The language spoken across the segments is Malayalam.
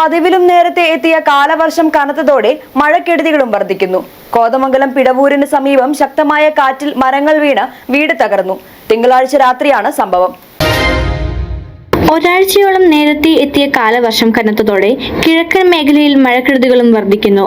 പതിവിലും നേരത്തെ എത്തിയ കാലവർഷം കനത്തതോടെ മഴക്കെടുതികളും വർദ്ധിക്കുന്നു. കോതമംഗലം പിടവൂരിന് സമീപം ശക്തമായ കാറ്റിൽ മരങ്ങൾ വീണ് വീട് തകർന്നു. തിങ്കളാഴ്ച രാത്രിയാണ് സംഭവം. ഒരാഴ്ചയോളം നേരത്തെ എത്തിയ കാലവർഷം കനത്തതോടെ കിഴക്കൻ മേഖലയിൽ മഴക്കെടുതികളും വർദ്ധിക്കുന്നു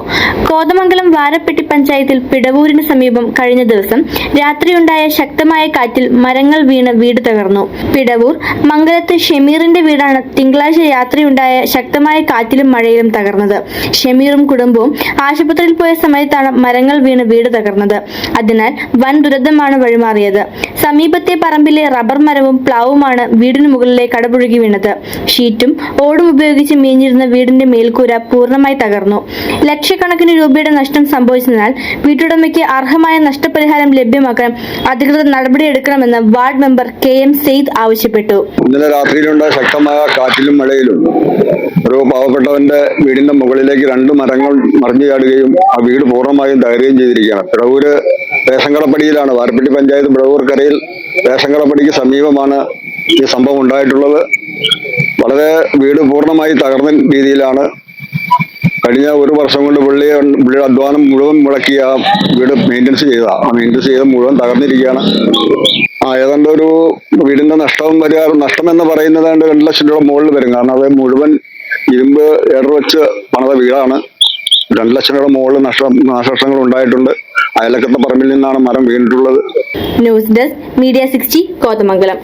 കോതമംഗലം വാരപ്പെട്ടി പഞ്ചായത്തിൽ പിടവൂരിന് സമീപം കഴിഞ്ഞ ദിവസം രാത്രിയുണ്ടായ ശക്തമായ കാറ്റിൽ മരങ്ങൾ വീണ് വീട് തകർന്നു. പിടവൂർ മംഗലത്ത് ഷെമീറിന്റെ വീടാണ് തിങ്കളാഴ്ച രാത്രിയുണ്ടായ ശക്തമായ കാറ്റിലും മഴയിലും തകർന്നത്. ഷെമീറും കുടുംബവും ആശുപത്രിയിൽ പോയ സമയത്താണ് മരങ്ങൾ വീണ് വീട് തകർന്നത്. അതിനാൽ വൻ ദുരന്തമാണ് വഴിമാറിയത്. സമീപത്തെ പറമ്പിലെ റബ്ബർ മരവും പ്ലാവുമാണ് വീടിനു മുകളിലെ കടപുഴകി വീണത്. ഷീറ്റും ഓടും ഉപയോഗിച്ച് മേഞ്ഞിരുന്ന വീടിന്റെ മേൽക്കൂര പൂർണമായി തകർന്നു. ലക്ഷക്കണക്കിന് രൂപയുടെ നഷ്ടം സംഭവിച്ചതിനാൽ വീട്ടുടമയ്ക്ക് അർഹമായ നഷ്ടപരിഹാരം ലഭ്യമാക്കാൻ അധികൃതർ നടപടിയെടുക്കണമെന്ന് ward member K M Sayed ആവശ്യപ്പെട്ടു. ഇന്നലെ രാത്രിയിലുണ്ടായ ശക്തമായ കാറ്റിലും മഴയിലും ഒരു പാവപ്പെട്ടവന്റെ വീടിന്റെ മുകളിലേക്ക് രണ്ട് മരങ്ങൾ മറിഞ്ഞു ചാടുകയും ആ വീട് പൂർണമായും തകരുകയും ചെയ്തിരിക്കുകയാണ്. പിടവൂര് റേഷൻകടപ്പടിയിലാണ് വാർപ്പെട്ടി പഞ്ചായത്ത് പിടവൂർ കരയിൽ റേഷൻകടപ്പടിക്ക് സമീപമാണ് ഈ സംഭവം ഉണ്ടായിട്ടുള്ളത് വളരെ വീട് പൂർണമായി തകർന്ന രീതിയിലാണ്. കഴിഞ്ഞ ഒരു വർഷം കൊണ്ട് പുള്ളി പുള്ളിയുടെ അധ്വാനം മുഴുവൻ മുടക്കി ആ വീട് മെയിന്റനൻസ് ചെയ്ത ആ മെയിന്റനൻസ് ചെയ്ത് മുഴുവൻ തകർന്നിരിക്കുകയാണ്. ആ ഏതാണ്ട് ഒരു വീടിന്റെ നഷ്ടം വരിക നഷ്ടം എന്ന് പറയുന്നത് ഏതാണ്ട് രണ്ട് ലക്ഷം രൂപ മുകളിൽ വരും. കാരണം അത് മുഴുവൻ ഇരുമ്പ് ഏടർ വെച്ച് പണിത വീടാണ്. രണ്ട് ലക്ഷം രൂപ മുകളിൽ നഷ്ടം നാശനഷ്ടങ്ങൾ ഉണ്ടായിട്ടുണ്ട്. അയലക്കത്തെ പറമ്പിൽ നിന്നാണ് മരം വീണിട്ടുള്ളത്. News desk media sixty Kothamangalam.